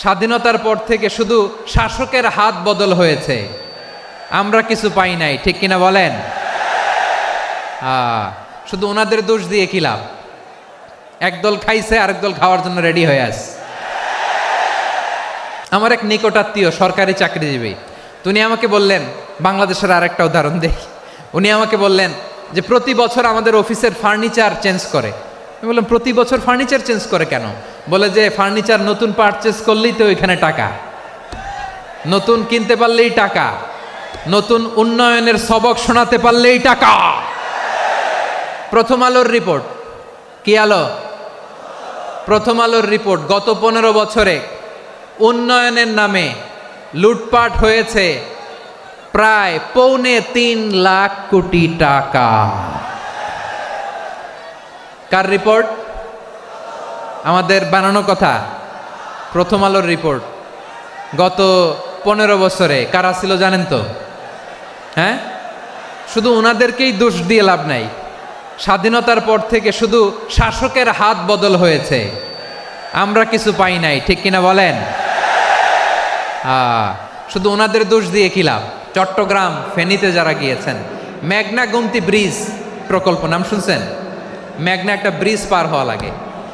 স্বাধীনতার পর থেকে শুধু শাসকের হাত বদল হয়েছে। আমরা কিছু পাই নাই, ঠিক কিনা বলেন? শুধু ওনাদের দোষ দিয়ে কি লাভ? একদল খাইছে, আরেক দল খাওয়ার জন্য রেডি হয়ে আস আমার এক নিকটাত্মীয় সরকারি চাকরিজীবী তো উনি আমাকে বললেন, বাংলাদেশের আরেকটা উদাহরণ দেখি। উনি আমাকে বললেন যে, প্রতি বছর আমাদের অফিসের ফার্নিচার চেঞ্জ করে। আমি বললাম, প্রতি বছর ফার্নিচার চেঞ্জ করে কেন? বলে যে, ফার্নিচার নতুন পারচেস করলেই তো ওইখানে টাকা। নতুন কিনতে পারলেই টাকা। নতুন উন্নয়নের সবক শোনাতে পারলেই টাকা। প্রথম আলোর রিপোর্ট কি আলো? প্রথম আলোর রিপোর্ট গত পনেরো বছরে উন্নয়নের নামে লুটপাট হয়েছে প্রায় পৌনে তিন লাখ কোটি টাকা। কার রিপোর্ট আমাদের বানানো কথা। প্রথম আলোর রিপোর্ট গত পনেরো বছরে, কারা ছিল জানেন তো? হ্যাঁ? শুধু ওনাদেরকেই দোষ দিয়ে লাভ নাই। স্বাধীনতার পর থেকে শুধু শাসকের হাত বদল হয়েছে। আমরা কিছু পাই নাই, ঠিক কিনা বলেন? শুধু ওনাদের দোষ দিয়ে কি লাভ? চট্টগ্রাম ফেনীতে যারা গিয়েছেন, মেঘনা গুমতি ব্রিজ প্রকল্প, নাম শুনছেন? মেঘনা একটা ব্রিজ পার হওয়া লাগে।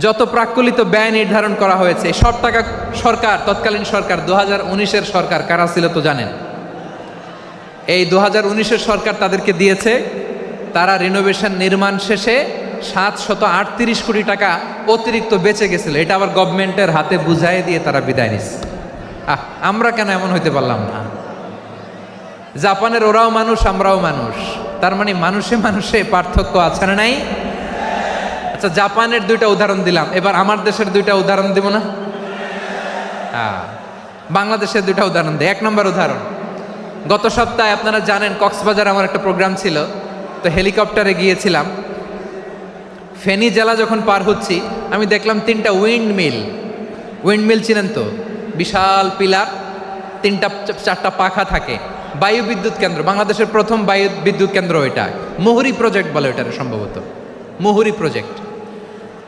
যত প্রাকলিত ব্যয় নির্ধারণ করা হয়েছে, সব টাকা সরকার, তৎকালীন সরকার দু হাজার সরকার কারা ছিল তো জানেন? এই দু হাজার সরকার তাদেরকে দিয়েছে, তারা রিনোভেশন নির্মাণ শেষে সাত শত আটত্রিশ কোটি টাকা অতিরিক্ত বেঁচে গেছিল। এটা আবার গভর্নমেন্টের হাতে বুঝাই দিয়ে তারা বিদায় নিচ্ছে আহ, আমরা কেন এমন হইতে পারলাম না? জাপানের ওরাও মানুষ, আমরাও মানুষ। তার মানে মানুষে মানুষে পার্থক্য আছে না নাই? আচ্ছা জাপানের দুইটা উদাহরণ দিলাম। এবার আমার দেশের দুইটা উদাহরণ দিব না? হ্যাঁ বাংলাদেশের দুইটা উদাহরণ দিই। এক নম্বর উদাহরণ। গত সপ্তাহে আপনারা জানেন, কক্সবাজার আমার একটা প্রোগ্রাম ছিল। তো হেলিকপ্টারে গিয়েছিলাম। ফেনী জেলা যখন পার হচ্ছি, আমি দেখলাম তিনটা উইন্ড মিল উইন্ড মিল চিনেন তো? বিশাল পিলার, তিনটা, চারটা পাখা থাকে। বায়ু বিদ্যুৎ কেন্দ্র, বাংলাদেশের প্রথম বায়ু বিদ্যুৎ কেন্দ্র এটা মুহুরি প্রজেক্ট বলে এটার সম্ভবত। মুহুরি প্রজেক্ট।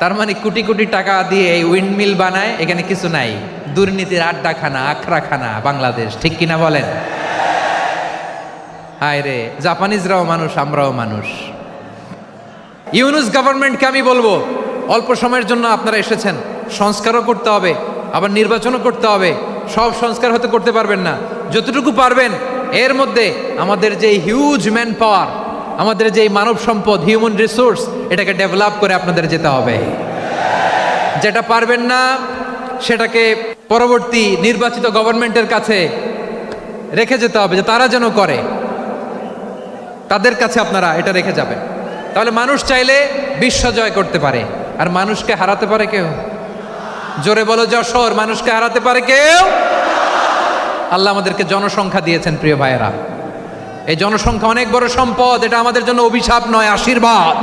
তার মানে কোটি কোটি টাকা দিয়ে এই উইন্ডমিল বানায়, এখানে কিছু নাই। দুর্নীতির আড্ডাখানা, আখড়াখানা বাংলাদেশ, ঠিক কিনা বলেন? হায় রে, জাপানিজরাও মানুষ, আমরাও মানুষ। ইউনুস গভর্নমেন্টকে আমি বলব, অল্প সময়ের জন্য আপনারা এসেছেন, সংস্কারও করতে হবে, আবার নির্বাচনও করতে হবে, সব সংস্কার হতে করতে পারবেন না। যতটুকু পারবেন, এর মধ্যে আমাদের যে হিউজ ম্যান পাওয়ার আমাদের যে মানব সম্পদ হিউম্যান রিসোর্স এটাকে ডেভেলপ করে আপনাদের যেতে হবে। যেটা পারবেন না, সেটাকে পরবর্তী নির্বাচিত গভর্নমেন্টের কাছে রেখে যেতে হবে, যে তারা যেন করে। তাদের কাছে আপনারা এটা রেখে যাবেন। তাহলে মানুষ চাইলে বিশ্ব জয় করতে পারে। আর মানুষকে হারাতে পারে কেউ? জোরে বলো যশোর, মানুষকে হারাতে পারে কেউ? আল্লাহ আমাদেরকে জনসংখ্যা দিয়েছেন, প্রিয় ভাইয়েরা। এই জনসংখ্যা অনেক বড় সম্পদ, এটা আমাদের জন্য অভিশাপ নয়, আশীর্বাদ।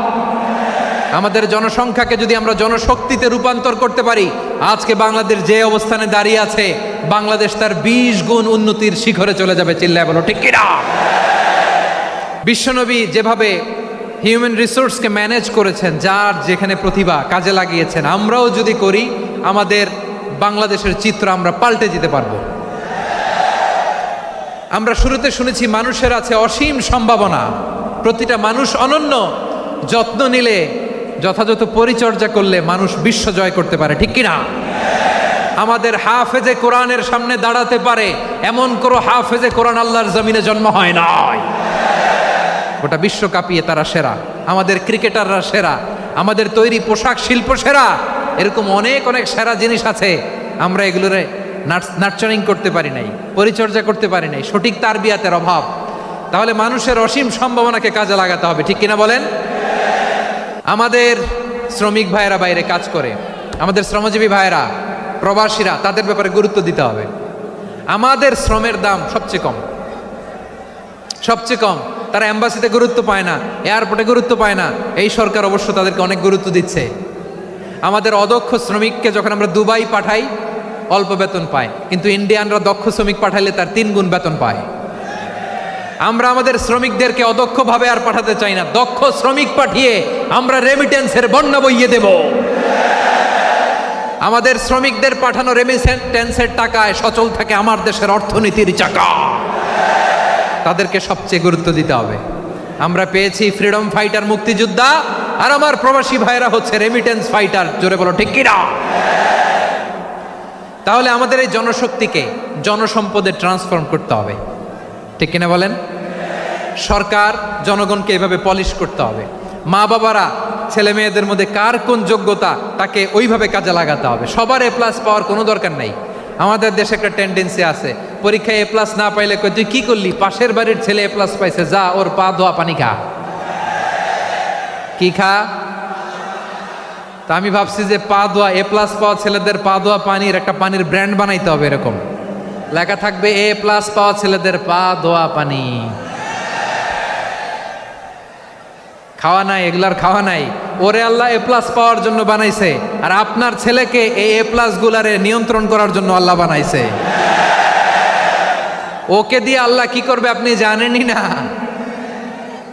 আমাদের জনসংখ্যাকে যদি আমরা জনশক্তিতে রূপান্তর করতে পারি, আজকে বাংলাদেশ যে অবস্থানে দাঁড়িয়ে আছে, বাংলাদেশ তার বিশ গুণ উন্নতির শিখরে চলে যাবে, চিল্লায় বলো, ঠিক কিনা? বিশ্বনবী যেভাবে হিউম্যান রিসোর্সকে ম্যানেজ করেছেন, যার যেখানে প্রতিভা কাজে লাগিয়েছেন, আমরাও যদি করি, আমাদের বাংলাদেশের চিত্র আমরা পাল্টে যেতে পারব। আমরা শুরুতে শুনেছি, মানুষের আছে অসীম সম্ভাবনা। প্রতিটা মানুষ অনন্য, যত্ন নিলে, যথাযথ পরিচর্যা করলে মানুষ বিশ্ব জয় করতে পারে, ঠিক কিনা? আমাদের হাফেজে কোরআনের সামনে দাঁড়াতে পারে, এমন কোনো হাফেজে কোরআন আল্লাহর জমিনে জন্ম হয় নয় গোটা বিশ্ব কাঁপিয়ে তারা সেরা, আমাদের ক্রিকেটাররা সেরা, আমাদের তৈরি পোশাক শিল্প সেরা, এরকম অনেক অনেক সেরা জিনিস আছে। আমরা এগুলোরে নার্চারিং করতে পারি নাই, পরিচর্যা করতে পারি নাই, সঠিক তারবিয়াতের অভাব। তাহলে মানুষের অসীম সম্ভাবনাকে কাজে লাগাতে হবে, ঠিক কিনা বলেন? আমাদের শ্রমিক ভাইয়েরা বাইরে কাজ করে, আমাদের শ্রমজীবী ভাইয়েরা, প্রবাসীরা, তাদের ব্যাপারে গুরুত্ব দিতে হবে। আমাদের শ্রমের দাম সবচেয়ে কম। সবচেয়ে কম। তারা অ্যাম্বাসিতে গুরুত্ব পায় না, এয়ারপোর্টে গুরুত্ব পায় না, এই সরকার অবশ্য তাদেরকে অনেক গুরুত্ব দিচ্ছে। আমাদের অদক্ষ শ্রমিককে যখন আমরা দুবাই পাঠাই অল্প বেতন পায়। কিন্তু ইন্ডিয়ানরা দক্ষ শ্রমিক পাঠাইলে তার তিন গুণ বেতন পায়। আমরা আমাদের শ্রমিকদেরকে অদক্ষভাবে আর পাঠাতে চাই না। দক্ষ শ্রমিক পাঠিয়ে আমরা রেমিটেন্সের বন্যা বইয়ে দেব। আমাদের শ্রমিকদের পাঠানো রেমিটেন্সের টাকায় সচল থাকে আমার দেশের অর্থনীতির চাকা। তাদেরকে সবচেয়ে গুরুত্ব দিতে হবে। আমরা পেয়েছি ফ্রিডম ফাইটার মুক্তিযোদ্ধা, আর আমার প্রবাসী ভাইরা হচ্ছে রেমিটেন্স ফাইটার জোরে বলো, ঠিক কিনা? তাহলে আমাদের এই জনশক্তিকে জনসম্পদে ট্রান্সফর্ম করতে হবে। ঠিক কিনা বলেন? সরকার জনগণকে এভাবে পলিশ করতে হবে। মা বাবারা, ছেলে মেয়েদের মধ্যে কার কোন যোগ্যতা, তাকে ওইভাবে কাজে লাগাতে হবে। সবার এ প্লাস পাওয়ার কোনো দরকার নাই। আমাদের দেশে একটা টেন্ডেন্সি আছে, পরীক্ষায় এ প্লাস না পাইলে কই তুই কি করলি? পাশের বাড়ির ছেলে এ প্লাস পাইছে, যা, ওর পা, ধোয়া, পানি খা। কি খা? তা আমি ভাবছি যে পা দোয়া এ প্লাস পাওয়া ছেলেদের পা দোয়া পানির একটা পানির ব্র্যান্ড বানাইতে হবে এরকম। লেখা থাকবে এ প্লাস পাওয়া ছেলেদের পা দোয়া পানি। খাওয়া নাই, এগুলার খাওয়া নাই। ওরে আল্লাহ এ প্লাস পাওয়ার জন্য বানাইছে। আর আপনার ছেলেকে এই এ প্লাস গুলারে নিয়ন্ত্রণ করার জন্য আল্লাহ বানাইছে। ওকে দিয়ে আল্লাহ কি করবে আপনি জানেনই না।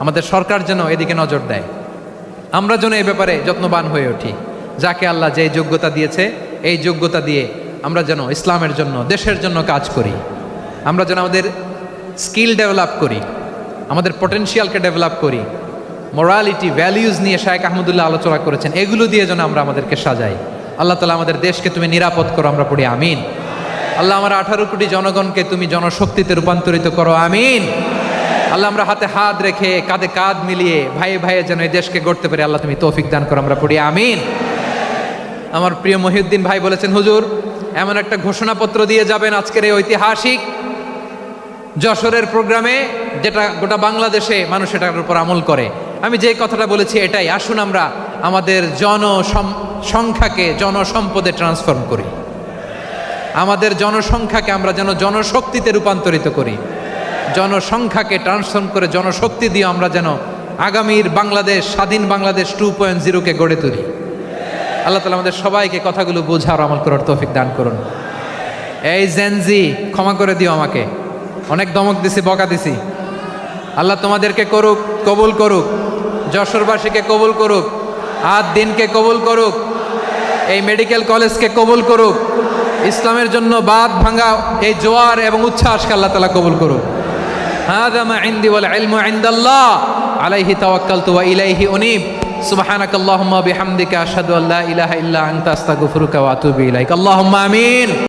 আমাদের সরকার যেন এদিকে নজর দেয়। আমরা যেন এই ব্যাপারে যত্নবান হয়ে উঠি। যাকে আল্লাহ যে যোগ্যতা দিয়েছে, এই যোগ্যতা দিয়ে আমরা যেন ইসলামের জন্য, দেশের জন্য কাজ করি। আমরা যেন আমাদের স্কিল ডেভেলপ করি, আমাদের পটেনশিয়ালকে ডেভেলপ করি মোরালিটি ভ্যালিউজ নিয়ে শায়েক আহমদুল্লাহ আলোচনা করেছেন, এগুলো দিয়ে যেন আমরা আমাদেরকে সাজাই। আল্লাহ তালা আমাদের দেশকে তুমি নিরাপদ করো, আমরা পড়ি, আমিন। আল্লাহ আমার আঠারো কোটি জনগণকে তুমি জনশক্তিতে রূপান্তরিত করো, আমিন। আল্লাহ আমরা হাতে হাত রেখে কাঁধে কাঁধ মিলিয়ে ভাইয়ে ভাইয়ে যেন এই দেশকে গড়তে পারি, আল্লাহ তুমি তৌফিক দান করো, আমরা পড়ি, আমিন। আমার প্রিয় মহিউদ্দিন ভাই বলেছেন, হুজুর, এমন একটা ঘোষণাপত্র দিয়ে যাবেন আজকের এই ঐতিহাসিক যশোরের প্রোগ্রামে, যেটা গোটা বাংলাদেশে মানুষ এটার উপর আমল করে। আমি যে কথাটা বলেছি এটাই, আসুন আমরা আমাদের জন সংখ্যাকে জনসম্পদে ট্রান্সফর্ম করি। আমাদের জনসংখ্যাকে আমরা যেন জনশক্তিতে রূপান্তরিত করি। জনসংখ্যাকে ট্রান্সফর্ম করে জনশক্তি দিয়ে আমরা যেন আগামীর বাংলাদেশ, স্বাধীন বাংলাদেশ টু পয়েন্ট জিরোকে গড়ে তুলি। আল্লাহ তালা আমাদের সবাইকে কথাগুলো বোঝার আমল করার তৌফিক দান করুন। এই জেনজি ক্ষমা করে দিও আমাকে। অনেক দমক দিছি, বকা দিছি। আল্লাহ তোমাদেরকে করুক, কবুল করুক। যশোরবাসীকে কবুল করুক। আদ দিনকে কবুল করুক। এই মেডিকেল কলেজকে কবুল করুক। ইসলামের জন্য বাদ ভাঙা এই জোয়ার এবং উচ্ছ্বাসকে আল্লাহ তালা কবুল করুক। هذا ما عندي والعلم عند الله عليه توكلت وإليه أنيب سبحانك اللهم وبحمدك أشهد أن لا إله إلا أنت أستغفرك وأتوب إليك اللهم آمين